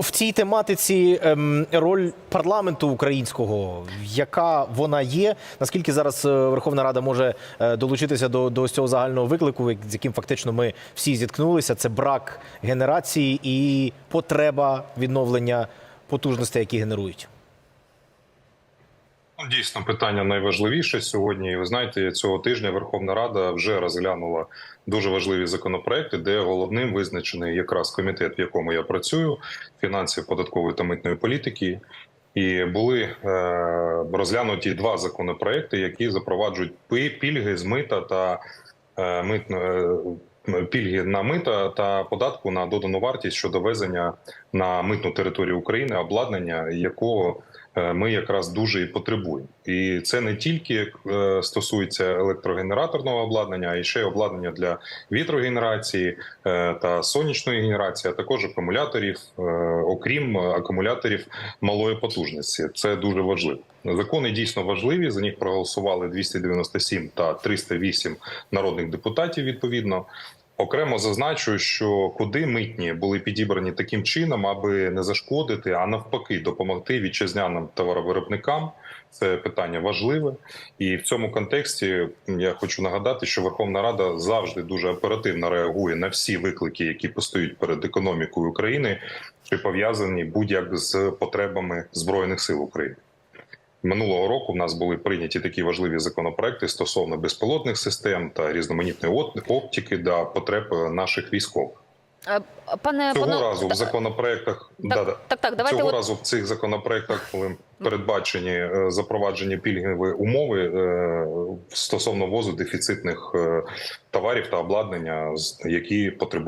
В цій тематиці ем, роль парламенту українського, яка вона є? Наскільки зараз е, Верховна Рада може е, долучитися до, до цього загального виклику, з яким фактично ми всі зіткнулися? Це брак генерації і потреба відновлення потужностей, які генерують. Ну, Дійсно, питання найважливіше сьогодні. І ви знаєте, цього тижня Верховна Рада вже розглянула дуже важливі законопроекти, де головним визначений якраз комітет, в якому я працюю, фінансів, податкової та митної політики. І були е, розглянуті два законопроекти, які запроваджують пільги з мита та е, митно. Е, Пільги на мита та податку на додану вартість щодо везення на митну територію України обладнання, якого е, ми якраз дуже і потребуємо. І це не тільки е, стосується електрогенераторного обладнання, а й ще обладнання для вітрогенерації та сонячної генерації, а також акумуляторів, окрім акумуляторів малої потужності. Це дуже важливо. Закони дійсно важливі. За них проголосували 297 та 308 народних депутатів. Відповідно. Окремо зазначу, що коди митні були підібрані таким чином, аби не зашкодити, а навпаки, допомогти вітчизняним товаровиробникам. Це питання важливе, і в цьому контексті я хочу нагадати, що Верховна Рада завжди дуже оперативно реагує на всі виклики, які постають перед економікою України, чи пов'язані будь-як з потребами збройних сил України. Минулого року в нас були прийняті такі важливі законопроекти стосовно безпілотних систем та різноманітної оптики для потреб наших військових. Е, Пане Цього пане- разу в законопроектах так, да-да. так, так, давайте цього от разу в цих законопроектах були передбачені е, запроваджені пільгові умови е, стосовно ввозу дефіцитних е, товарів та обладнання, які потребують.